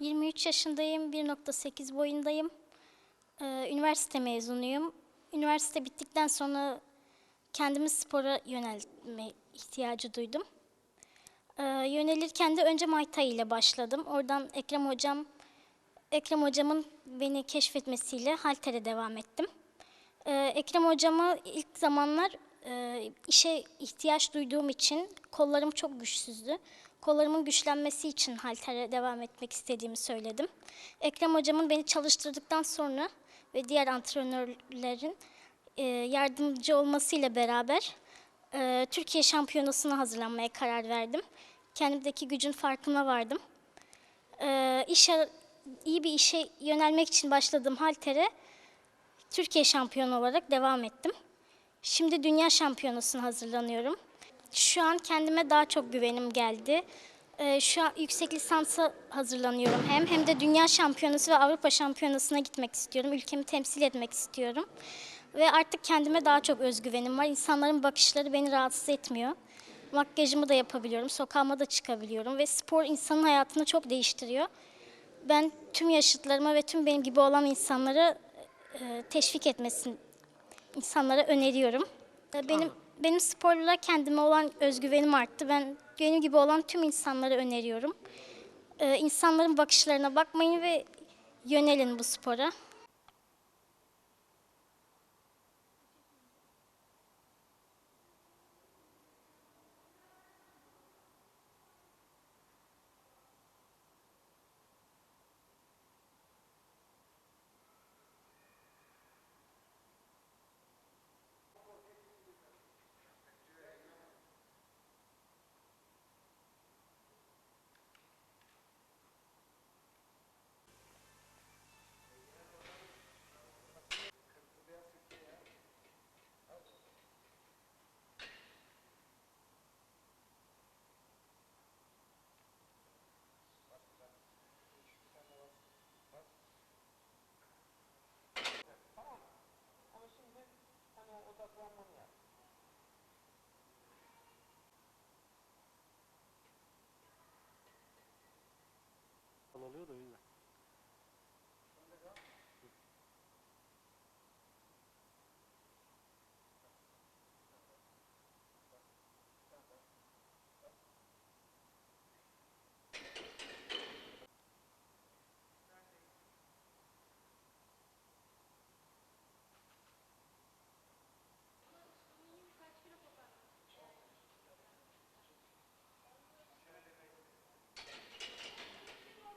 23 yaşındayım, 1.8 boyundayım. Ee, üniversite mezunuyum. Üniversite bittikten sonra kendimi spora yönelme ihtiyacı duydum. Ee, yönelirken de önce Muay ile başladım. Oradan Ekrem hocam, Ekrem hocamın beni keşfetmesiyle haltere devam ettim. Ee, Ekrem hocamı ilk zamanlar e, işe ihtiyaç duyduğum için kollarım çok güçsüzdü. Kollarımın güçlenmesi için haltere devam etmek istediğimi söyledim. Ekrem hocamın beni çalıştırdıktan sonra ve diğer antrenörlerin e, yardımcı olmasıyla beraber e, Türkiye şampiyonasına hazırlanmaya karar verdim. Kendimdeki gücün farkına vardım. E, işe, iyi bir işe yönelmek için başladığım haltere Türkiye şampiyonu olarak devam ettim. Şimdi dünya şampiyonasına hazırlanıyorum. Şu an kendime daha çok güvenim geldi. Ee, şu an yüksek lisansa hazırlanıyorum hem hem de dünya şampiyonası ve Avrupa şampiyonasına gitmek istiyorum. Ülkemi temsil etmek istiyorum. Ve artık kendime daha çok özgüvenim var. İnsanların bakışları beni rahatsız etmiyor. Makyajımı da yapabiliyorum, sokağıma da çıkabiliyorum ve spor insanın hayatını çok değiştiriyor. Ben tüm yaşıtlarıma ve tüm benim gibi olan insanlara e, teşvik etmesin insanlara öneriyorum. Benim benim sporla kendime olan özgüvenim arttı. Ben benim gibi olan tüm insanlara öneriyorum. E, İnsanların bakışlarına bakmayın ve yönelin bu spora. valeu oluyordu.